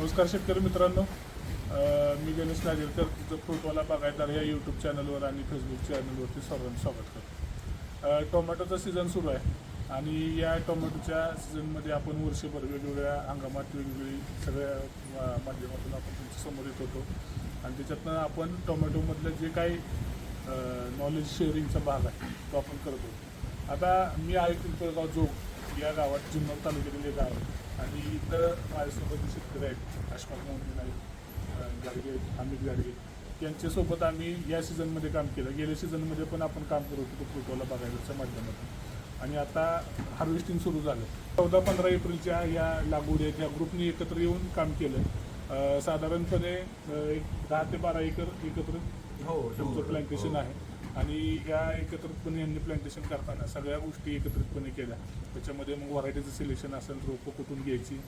नमस्कार शेतकरी मित्रांनो. मी गणेश नागेरकर तुझं फ्रूटवाला बागायतदार या यूट्यूब चॅनलवर आणि फेसबुक चॅनलवरती सर्वांचं स्वागत करतो. टोमॅटोचा सीझन सुरू आहे आणि या टोमॅटोच्या सीझनमध्ये आपण वर्षभर वेगवेगळ्या हंगामात वेगवेगळी सगळ्या माध्यमातून आपण तुमच्यासमोर येत होतो. आणि त्याच्यातनं आपण टोमॅटोमधलं जे काही नॉलेज शेअरिंगचा भाग आहे तो आपण करतो आता मी आहे पिंपळगाव जोग या गावात जुन्नर तालुक्यातील एक गाव आहे. आणि इथं माझ्यासोबत शेतकरी आहेत मोहन अ, गाडगे अमित गाडगे यांच्यासोबत आम्ही या सीझनमध्ये काम केलं. गेल्या सीझनमध्ये पण आपण काम करत होतो फुटबॉलला बघायच्या माध्यमातून. आणि आता हार्वेस्टिंग सुरू झालं. चौदा पंधरा एप्रिलच्या या लागवडी आहेत. या ग्रुपनी एकत्र येऊन काम केलं. साधारणपणे एक दहा ते बारा एकर एकत्र हो प्लांटेशन आहे. आणि या एकत्रितपणे यांनी प्लांटेशन करताना सगळ्या गोष्टी एकत्रितपणे केल्या. त्याच्यामध्ये मग व्हरायटीचं सिलेक्शन असेल रोपं कुठून घ्यायची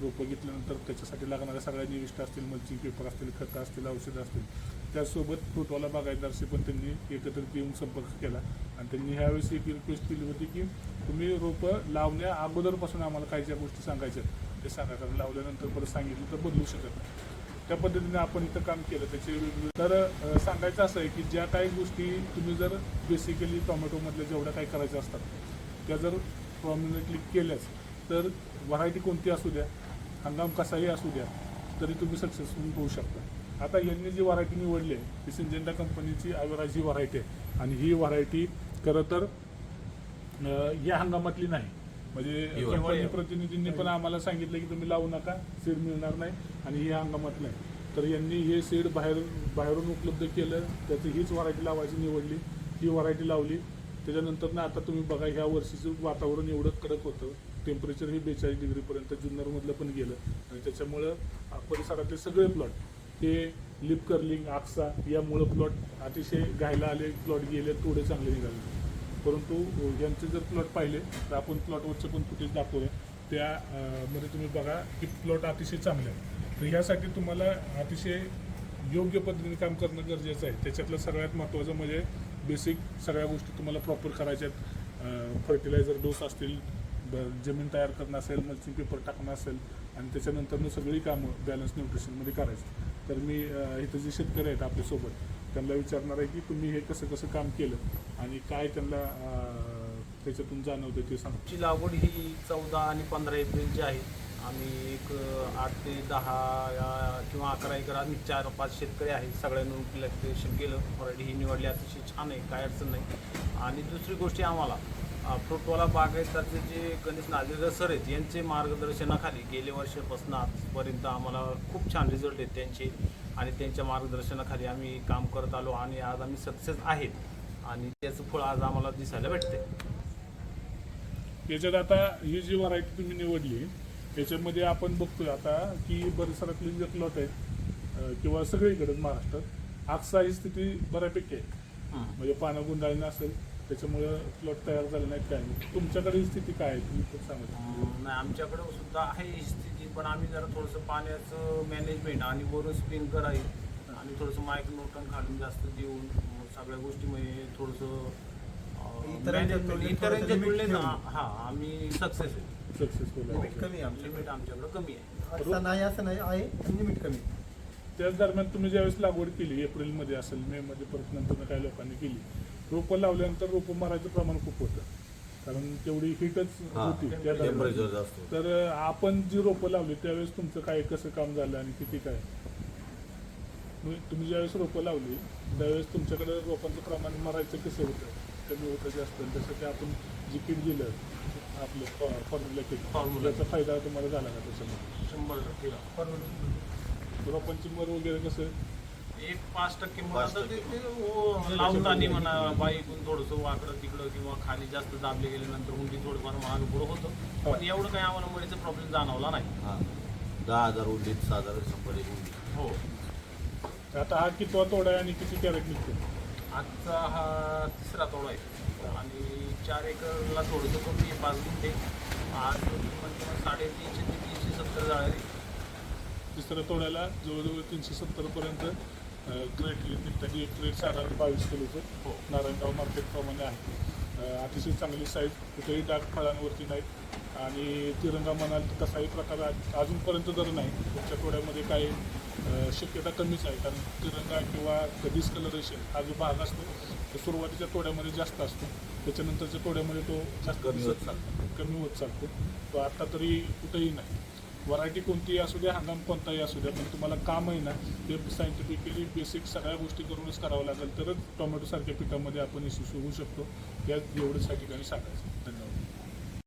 रोपं घेतल्यानंतर त्याच्यासाठी लागणाऱ्या सगळ्या निविष्ट असतील मल्चिंग पेपर असतील खतं असतील औषधं असतील. त्यासोबत फ्रूटवाला बागायतदारशी पण त्यांनी एकत्रित येऊन संपर्क केला. आणि त्यांनी ह्यावेळेस एक रिक्वेस्ट केली होती की तुम्ही रोपं लावण्या अगोदरपासून आम्हाला काही ज्या गोष्टी सांगायच्या ते सांगा. कारण लावल्यानंतर परत सांगितलं तर बदलू शकत नाही. त्या पद्धतीने आपण इथं काम केलं त्याचे तर सांगायचं असं आहे की ज्या काही गोष्टी तुम्ही जर बेसिकली टोमॅटोमधल्या जेवढ्या काही करायच्या असतात त्या जर प्रॉमिनेंटली केल्याच तर व्हरायटी कोणती असू द्या हंगाम कसाही असू द्या तरी तुम्ही सक्सेसफुल होऊ शकता. आता यांनी जी व्हरायटी निवडली आहे ती सिंजेंडा कंपनीची ॲव्हरेज ही व्हरायटी आहे. आणि ही व्हरायटी खरं तर या हंगामातली नाही. म्हणजे. प्रतिनिधींनी पण आम्हाला सांगितलं की तुम्ही लावू नका सीड मिळणार नाही आणि ही हंगामात नाही. तर यांनी हे सीड बाहेर बाहेरून उपलब्ध केलं त्याची हीच व्हरायटी लावायची निवडली. ही व्हरायटी लावली. त्याच्यानंतर ना आता तुम्ही बघा ह्या वर्षीचं वातावरण एवढं कडक होतं. टेम्परेचर हे बेचाळीस डिग्रीपर्यंत जुन्नरमधलं पण गेलं. आणि त्याच्यामुळं परिसरातले सगळे प्लॉट हे लिप कर्लिंग आक्सा यामुळं प्लॉट अतिशय घायला आले प्लॉट गेले थोडे चांगले निघाले. परंतु यांचे जर प्लॉट पाहिले तर आपण प्लॉटवरचं पण फुटेज दाखवूया त्यामध्ये तुम्ही बघा की प्लॉट अतिशय चांगले आहे तर ह्यासाठी तुम्हाला अतिशय योग्य पद्धतीने काम करणं गरजेचं आहे. त्याच्यातलं सगळ्यात महत्त्वाचं म्हणजे बेसिक सगळ्या गोष्टी तुम्हाला प्रॉपर करायच्या आहेत. फर्टिलायझर डोस असतील ब- जमीन तयार करणं असेल मल्चिंग पेपर टाकणं असेल आणि त्याच्यानंतरनं सगळी कामं बॅलन्स न्यूट्रिशनमध्ये करायची. तर मी इथं जे शेतकरी आहेत आपल्यासोबत त्यांना विचारणार आहे की तुम्ही हे कसं कसं काम केलं आणि काय त्यांना त्याच्यातून जाणवतं ते सांग. लागवड ही चौदा आणि पंधरा एप्रिलची आहे. आम्ही एक आठ ते दहा या- किंवा अकरा एकर आम्ही चार पाच शेतकरी आहेत. सगळ्यांनी प्लॅक्टेशन केलं. ऑलरेडी ही निवडली. अतिशय छान आहे. काय अडचण नाही. आणि दुसरी गोष्टी आम्हाला फ्रूटवाला बागायतदारचे जे गणेश नागेकर सर आहेत यांचे मार्गदर्शनाखाली गेल्या वर्षापासून आजपर्यंत आम्हाला खूप छान रिझल्ट आहेत त्यांचे. आणि त्यांच्या मार्गदर्शनाखाली आम्ही काम करत आलो आणि आज आम्ही सक्सेस आहेत. आणि त्याचं फळ आज आम्हाला दिसायला भेटते याच्यात आता ही जी व्हरायटी तुम्ही निवडली त्याच्यामध्ये आपण बघतोय आता की परिसरातले जे प्लॉट आहेत किंवा सगळीकडे महाराष्ट्रात आजचा ही स्थिती बऱ्यापैकी आहे. म्हणजे पानं गुंडाळणं असेल त्याच्यामुळं प्लॉट तयार झाले नाहीत काय नाही तुमच्याकडे ही स्थिती काय आहे? तुम्ही पण सांगा. नाही आमच्याकडे सुद्धा आहे ही स्थिती पण आम्ही जरा थोडंसं पाण्याचं मॅनेजमेंट आणि वरून स्प्रिंकर आहे आणि थोडंसं माईक नोटन खालून जास्त देऊन सगळ्या गोष्टी म्हणजे थोडंसं इतरांच्या तुलनेत. हा आम्ही सक्सेस आहे. सक्सेसफुल लिमिट कमी आहे आमच्याकडे. लिमिट आमच्याकडे कमी आहे. असं नाही असं नाही आहे लिमिट कमी त्याच दरम्यान तुम्ही ज्यावेळेस लागवड केली एप्रिलमध्ये असेल मे मध्ये परत नंतर काही लोकांनी केली रोपं लावल्यानंतर रोपं मारायचं प्रमाण खूप होतं. कारण तेवढी हिटच होती त्या दरम्यान. तर आपण जी रोपं लावली त्यावेळेस तुमचं काय कसं काम झालं आणि किती काय? तुम्ही तुम्ही ज्यावेळेस रोपं लावली त्यावेळेस तुमच्याकडे रोपांचं प्रमाण मरायचं कसं होतं? कमी होतं जास्त आणि त्यासाठी आपण जे किट दिलं आपलं फॉर्म्युला किट. त्याचा फायदा तुम्हाला झाला का त्याच्यामध्ये? शंभर टक्के. मर वगैरे कसं एक पाच टक्के म्हणा तर ते- ते ओ- लावताना म्हणा बाईकून थोडंसं वाकडं तिकडं किंवा खाली जास्त दाबले गेल्यानंतर उंडी थोडंफार महाग पुढं होतं. पण एवढं काही आम्हाला मळीचा प्रॉब्लेम जाणवला नाही. हा. दहा हजार सहा हजार शंभर एक उंडी. हो. आता हा कितवा तोडा आहे आणि किती कॅरेट निघते आजचा हा तिसरा तोडा आहे. आणि चार एकरला थोडंसं कमी आहे पाच गुंठे. आज म्हणजे साडेतीनशे ते तीनशे सत्तर जाळे तिसऱ्या तोड्याला जवळजवळ तीनशे सत्तरपर्यंत क्रेट निघतात एक क्रेट साधारण बावीस किलोचं. हो. नारायणगाव मार्केटप्रमाणे आहे. अतिशय चांगली साईज कुठेही डाग फळांवरती नाहीत. आणि तिरंगा म्हणाल तर तसाही प्रकार अजूनपर्यंत जर नाही पुढच्या तोड्यामध्ये काही शक्यता कमीच आहे. कारण तिरंगा किंवा डिस्कलरेशन हा जो भाग असतो तो सुरुवातीच्या तोड्यामध्ये जास्त असतो. त्याच्यानंतरच्या तोड्यामध्ये तो जास्त कमी होत नाही. कमी होत चालतो. तो आता तरी कुठेही नाही. व्हरायटी कोणतीही असू द्या हंगाम कोणताही असू द्या पण तुम्हाला काम आहे ना ते सायंटिफिकली बेसिक सगळ्या गोष्टी करूनच करावं लागेल तरच टोमॅटोसारख्या पिकामध्ये आपण यशस्वी होऊ शकतो. या एवढंच या ठिकाणी सांगायचं.